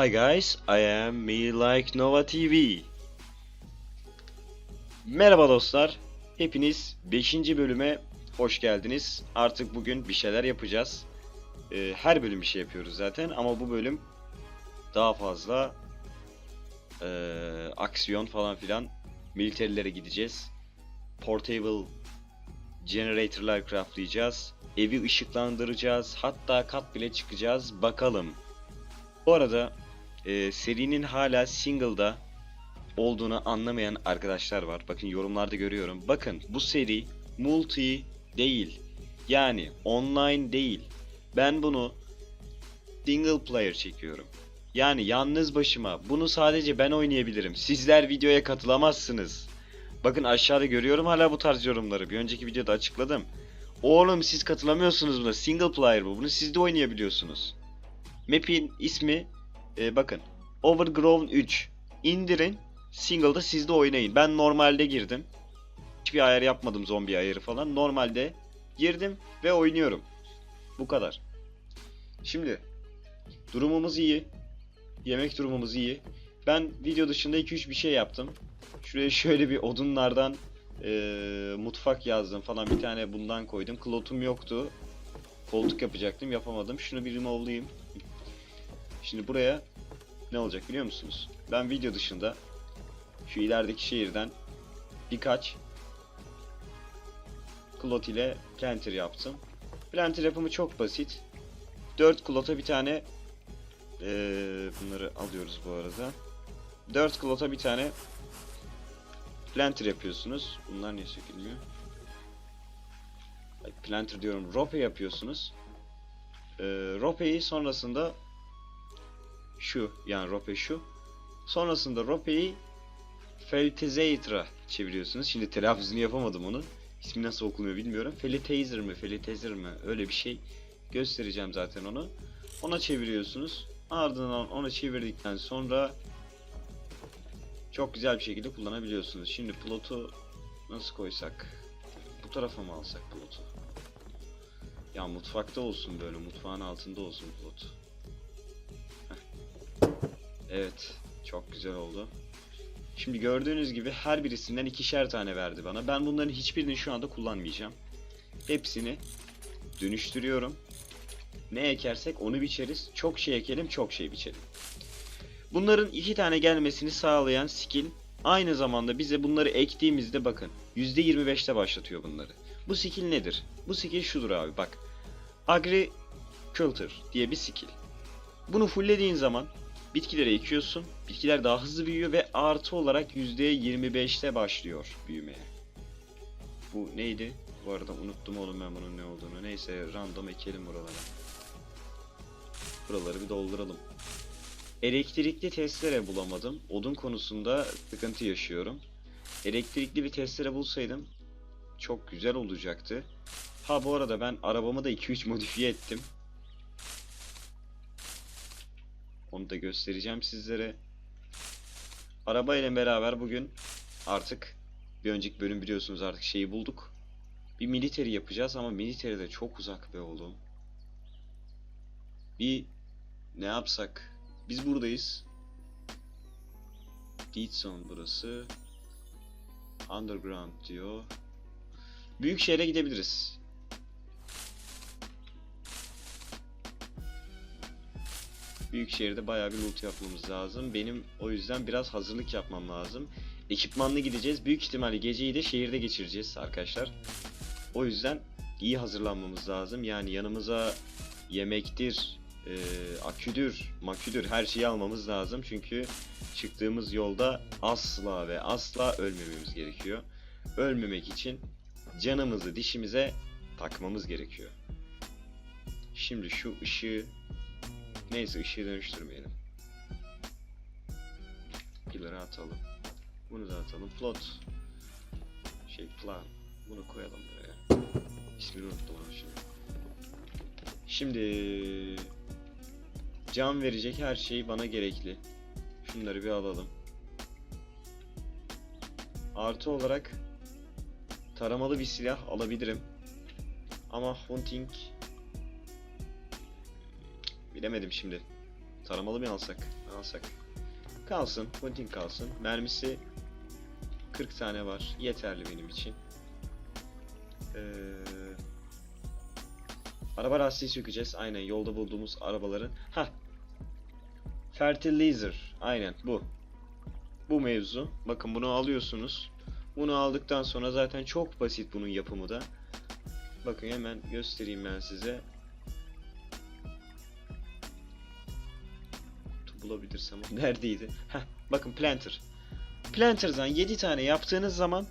Hi guys, I am Me Like Nova TV. Merhaba dostlar. Hepiniz 5. bölüme hoş geldiniz. Artık bugün bir şeyler yapacağız. Ee, her bölüm bir şey yapıyoruz zaten ama bu bölüm daha fazla ee, aksiyon falan filan militerilere gideceğiz. Portable generator'lar craftlayacağız. Evi ışıklandıracağız. Hatta kat bile çıkacağız. Bakalım. Bu arada e, serinin hala single'da olduğunu anlamayan arkadaşlar var. Bakın yorumlarda görüyorum. Bakın bu seri multi değil. Yani online değil. Ben bunu single player çekiyorum. Yani yalnız başıma. Bunu sadece ben oynayabilirim. Sizler videoya katılamazsınız. Bakın aşağıda görüyorum hala bu tarz yorumları. Bir önceki videoda açıkladım. Oğlum siz katılamıyorsunuz buna. Single player bu. Bunu siz de oynayabiliyorsunuz. Map'in ismi e, bakın Overgrown 3. İndirin. Single'da siz de oynayın. Ben normalde girdim. Hiçbir ayar yapmadım zombi ayarı falan. Normalde girdim ve oynuyorum. Bu kadar. Şimdi durumumuz iyi. Yemek durumumuz iyi. Ben video dışında 2-3 bir şey yaptım. Şuraya şöyle bir odunlardan eee, mutfak yazdım falan bir tane bundan koydum. Klotum yoktu. Koltuk yapacaktım yapamadım. Şunu bir remove'layayım. Şimdi buraya ne olacak biliyor musunuz? Ben video dışında şu ilerideki şehirden birkaç klot ile planter yaptım. Planter yapımı çok basit. 4 klota bir tane eee, bunları alıyoruz bu arada. 4 klota bir tane planter yapıyorsunuz. Bunlar niye sökülmüyor? Planter diyorum. Rope yapıyorsunuz. Ee, ropeyi sonrasında şu yani rope şu. Sonrasında ropeyi Felitizator'a çeviriyorsunuz. Şimdi telaffuzunu yapamadım onun. İsmi nasıl okunuyor bilmiyorum. Felitizer mi, Felitizer mi? Öyle bir şey. Göstereceğim zaten onu. Ona çeviriyorsunuz. Ardından onu çevirdikten sonra çok güzel bir şekilde kullanabiliyorsunuz. Şimdi plotu nasıl koysak? Bu tarafa mı alsak plotu? Ya mutfakta olsun böyle, mutfağın altında olsun plot. Evet, çok güzel oldu. Şimdi gördüğünüz gibi her birisinden ikişer tane verdi bana. Ben bunların hiçbirini şu anda kullanmayacağım. Hepsini dönüştürüyorum. Ne ekersek onu biçeriz. Çok şey ekelim, çok şey biçelim. Bunların iki tane gelmesini sağlayan skill aynı zamanda bize bunları ektiğimizde bakın %25'te başlatıyor bunları. Bu skill nedir? Bu skill şudur abi bak. Agriculture diye bir skill. Bunu fulllediğin zaman bitkileri ekiyorsun. Bitkiler daha hızlı büyüyor ve artı olarak %25'te başlıyor büyümeye. Bu neydi? Bu arada unuttum oğlum ben bunun ne olduğunu. Neyse random ekelim buralara. Buraları bir dolduralım. Elektrikli testere bulamadım. Odun konusunda sıkıntı yaşıyorum. Elektrikli bir testere bulsaydım çok güzel olacaktı. Ha bu arada ben arabamı da 2-3 modifiye ettim. Onu da göstereceğim sizlere. Araba ile beraber bugün artık bir önceki bölüm biliyorsunuz artık şeyi bulduk. Bir militeri yapacağız ama militeri de çok uzak be oğlum. Bir ne yapsak? Biz buradayız. Dead Zone burası. Underground diyor. Büyük şehre gidebiliriz. Büyük şehirde bayağı bir loot yapmamız lazım. Benim o yüzden biraz hazırlık yapmam lazım. Ekipmanlı gideceğiz. Büyük ihtimalle geceyi de şehirde geçireceğiz arkadaşlar. O yüzden iyi hazırlanmamız lazım. Yani yanımıza yemektir, e, aküdür, maküdür her şeyi almamız lazım. Çünkü çıktığımız yolda asla ve asla ölmememiz gerekiyor. Ölmemek için canımızı dişimize takmamız gerekiyor. Şimdi şu ışığı neyse ışığı dönüştürmeyelim. Pillar'ı atalım. Bunu da atalım. Plot. Şey plan. Bunu koyalım buraya. İsmini unuttum ama şimdi. Şimdi can verecek her şey bana gerekli. Şunları bir alalım. Artı olarak taramalı bir silah alabilirim. Ama hunting bilemedim şimdi. Taramalı mı alsak? Alsak. Kalsın. Hunting kalsın. Mermisi 40 tane var. Yeterli benim için. Ee, araba lastiği sökeceğiz. Aynen yolda bulduğumuz arabaların. Ha. Fertilizer. Aynen bu. Bu mevzu. Bakın bunu alıyorsunuz. Bunu aldıktan sonra zaten çok basit bunun yapımı da. Bakın hemen göstereyim ben size. Bulabilirsem. Neredeydi? Heh, bakın planter. Planter'dan 7 tane yaptığınız zaman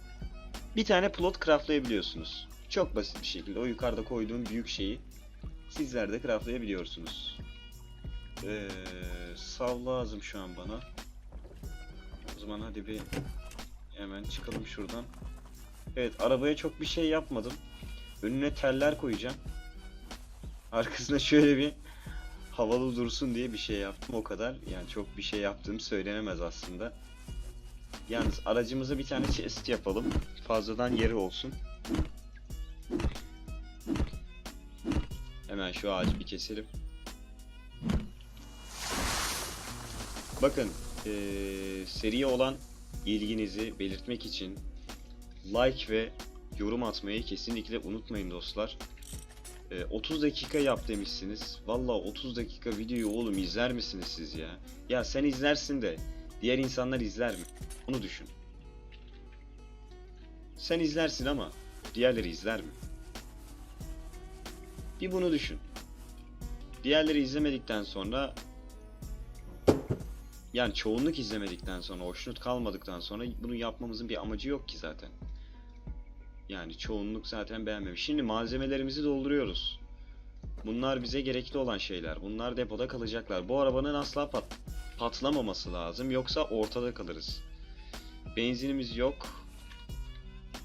bir tane plot craftlayabiliyorsunuz. Çok basit bir şekilde o yukarıda koyduğum büyük şeyi sizler de craftlayabiliyorsunuz. Ee, sav lazım şu an bana. O zaman hadi bir hemen çıkalım şuradan. Evet arabaya çok bir şey yapmadım. Önüne teller koyacağım. Arkasına şöyle bir havalı dursun diye bir şey yaptım o kadar. Yani çok bir şey yaptığım söylenemez aslında. Yalnız aracımıza bir tane chest yapalım. Fazladan yeri olsun. Hemen şu ağacı bir keselim. Bakın eee seriye olan ilginizi belirtmek için like ve yorum atmayı kesinlikle unutmayın dostlar. Ee, 30 dakika yap demişsiniz. Valla 30 dakika videoyu oğlum izler misiniz siz ya? Ya sen izlersin de diğer insanlar izler mi? Onu düşün. Sen izlersin ama diğerleri izler mi? Bir bunu düşün. Diğerleri izlemedikten sonra yani çoğunluk izlemedikten sonra, hoşnut kalmadıktan sonra bunu yapmamızın bir amacı yok ki zaten. Yani çoğunluk zaten beğenmemiş. Şimdi malzemelerimizi dolduruyoruz. Bunlar bize gerekli olan şeyler. Bunlar depoda kalacaklar. Bu arabanın asla pat patlamaması lazım. Yoksa ortada kalırız. Benzinimiz yok.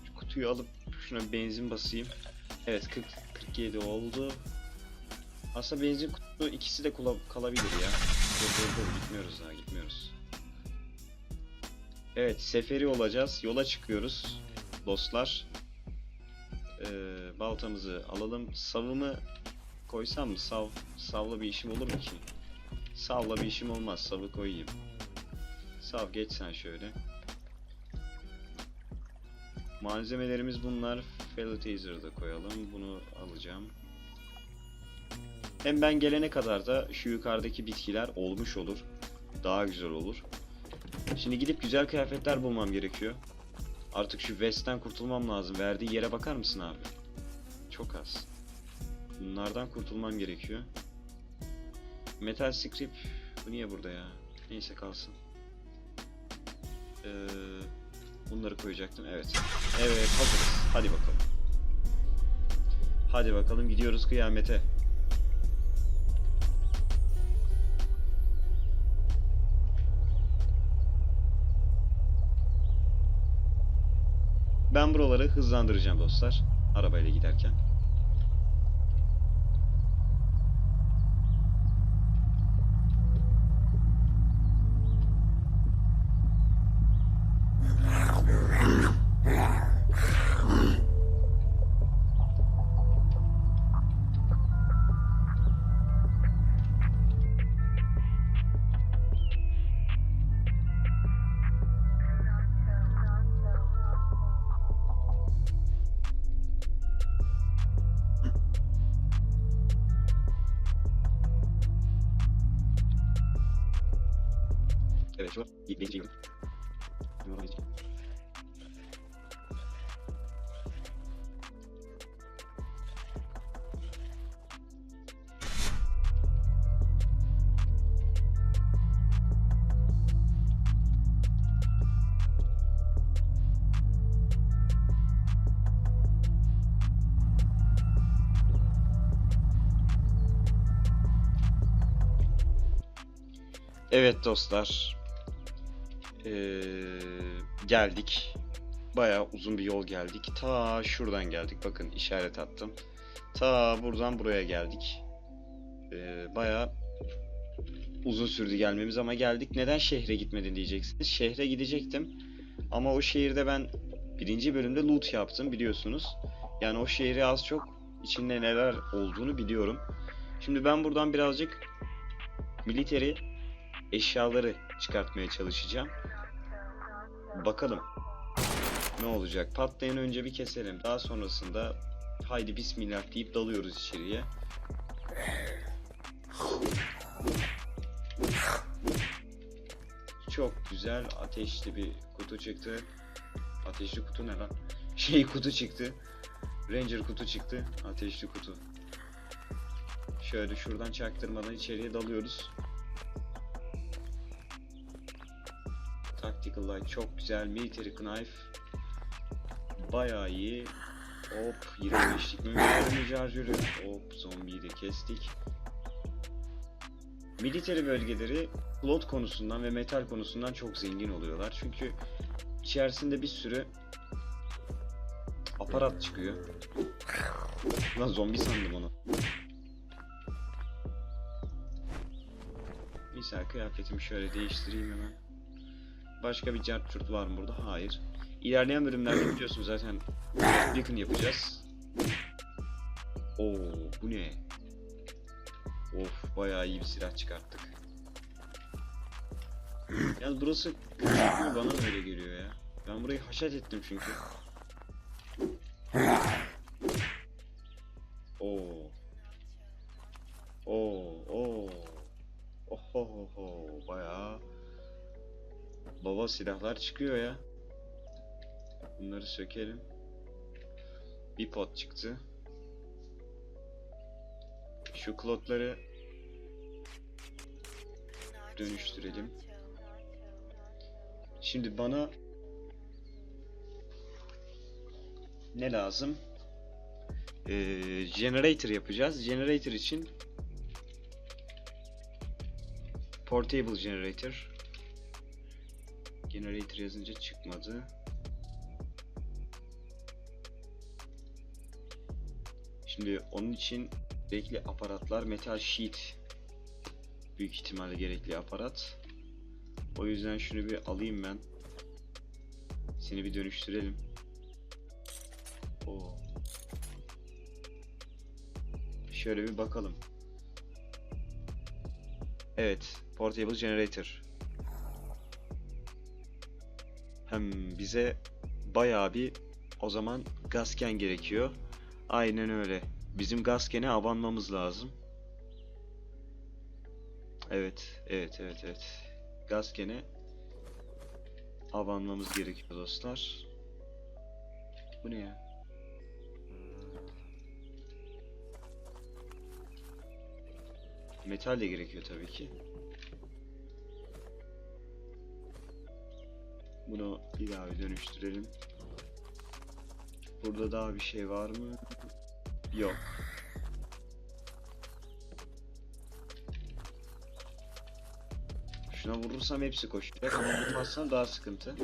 Şu kutuyu alıp şuna benzin basayım. Evet 40 47 oldu. Aslında benzin kutusu ikisi de kalabilir ya. Dur dur dur gitmiyoruz daha gitmiyoruz. Evet seferi olacağız. Yola çıkıyoruz dostlar. Ee, baltamızı alalım. Savımı koysam mı? Sav, savla bir işim olur mu ki? Savla bir işim olmaz. Savı koyayım. Sav geç sen şöyle. Malzemelerimiz bunlar. Fellatizer da koyalım. Bunu alacağım. Hem ben gelene kadar da şu yukarıdaki bitkiler olmuş olur. Daha güzel olur. Şimdi gidip güzel kıyafetler bulmam gerekiyor. Artık şu West'ten kurtulmam lazım. Verdiği yere bakar mısın abi? Çok az. Bunlardan kurtulmam gerekiyor. Metal Script bu niye burada ya? Neyse kalsın. Ee, bunları koyacaktım. Evet. Evet hazırız. Hadi bakalım. Hadi bakalım gidiyoruz kıyamete. Ben buraları hızlandıracağım dostlar. Arabayla giderken. An birinci yılım. Evet dostlar. Ee, geldik. Bayağı uzun bir yol geldik. Ta şuradan geldik. Bakın işaret attım. Ta buradan buraya geldik. Ee, bayağı uzun sürdü gelmemiz ama geldik. Neden şehre gitmedin diyeceksiniz. Şehre gidecektim. Ama o şehirde ben birinci bölümde loot yaptım biliyorsunuz. Yani o şehri az çok içinde neler olduğunu biliyorum. Şimdi ben buradan birazcık military eşyaları çıkartmaya çalışacağım. Bakalım ne olacak. Patlayan önce bir keselim. Daha sonrasında haydi bismillah deyip dalıyoruz içeriye. Çok güzel ateşli bir kutu çıktı. Ateşli kutu ne lan? Şey kutu çıktı. Ranger kutu çıktı. Ateşli kutu. Şöyle şuradan çaktırmadan içeriye dalıyoruz. Tactical Light çok güzel. Military Knife bayağı iyi. Hop 25'lik mühürlerini şarjörü. Hop zombiyi de kestik. Military bölgeleri plot konusundan ve metal konusundan çok zengin oluyorlar. Çünkü içerisinde bir sürü aparat çıkıyor. Lan zombi sandım onu. Misal kıyafetimi şöyle değiştireyim hemen. Başka bir cart var mı burada? Hayır. İlerleyen bölümlerde biliyorsunuz zaten Beacon yapacağız. Oo bu ne? Of bayağı iyi bir silah çıkarttık. Yalnız burası bana öyle geliyor ya. Ben burayı haşat ettim çünkü. Baba silahlar çıkıyor ya. Bunları sökelim. Bir pot çıktı. Şu klotları dönüştürelim. Şimdi bana ne lazım? Ee, generator yapacağız. Generator için portable generator generator yazınca çıkmadı. Şimdi onun için gerekli aparatlar metal sheet büyük ihtimalle gerekli aparat. O yüzden şunu bir alayım ben. Seni bir dönüştürelim. Oo. Şöyle bir bakalım. Evet, portable generator. Hem bize bayağı bir o zaman gasken gerekiyor. Aynen öyle. Bizim gaskene abanmamız lazım. Evet, evet, evet, evet. Gaskene abanmamız gerekiyor dostlar. Bu ne ya? Metal de gerekiyor tabii ki. Bunu bir daha bir dönüştürelim. Burada daha bir şey var mı? Yok. Şuna vurursam hepsi koşacak ama vurmazsam daha sıkıntı.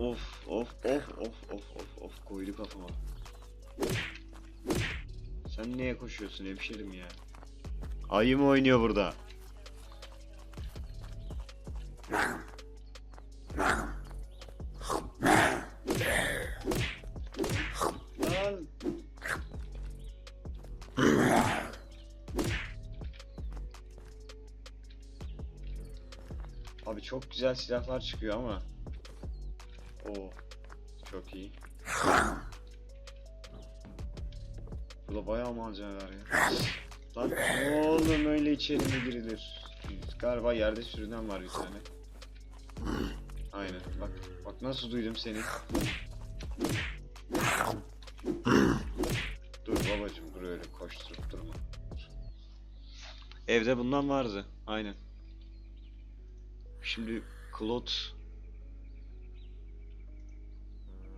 Of of of of of of of koydu kafama. Sen neye koşuyorsun hemşerim ya? Ayı mı oynuyor burada? Abi çok güzel silahlar çıkıyor ama. Oo. Çok iyi. Burada bayağı malzeme var ya. Lan oğlum öyle içeri mi girilir? Galiba yerde sürünen var bir tane. Aynen bak bak nasıl duydum seni. Dur babacım dur öyle koşturup durma. Evde bundan vardı aynen. Şimdi Klot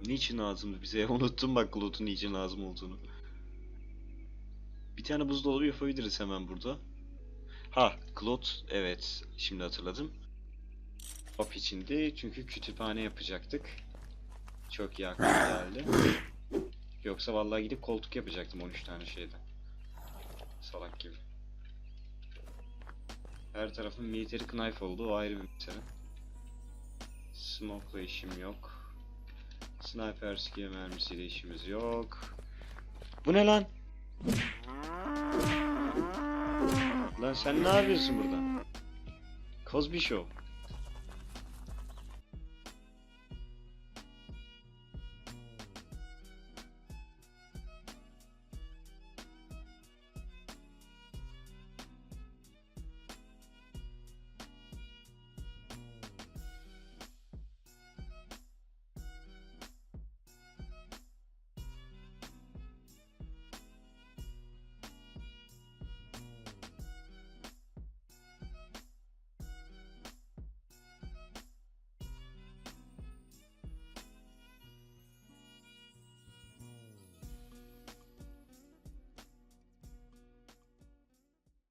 Niçin lazımdı bize? Unuttum bak Klot'un niçin lazım olduğunu. Bir tane buzdolabı yapabiliriz hemen burada. Ha, Klot evet şimdi hatırladım. Hop içinde çünkü kütüphane yapacaktık. Çok iyi aklıma geldi. Yoksa vallahi gidip koltuk yapacaktım 13 tane şeyden. Salak gibi. Her tarafım military knife oldu ayrı bir mesele. Smoke'la işim yok. Sniper skill mermisiyle işimiz yok. Bu ne lan? Lan sen ne yapıyorsun burada? Cosby Show.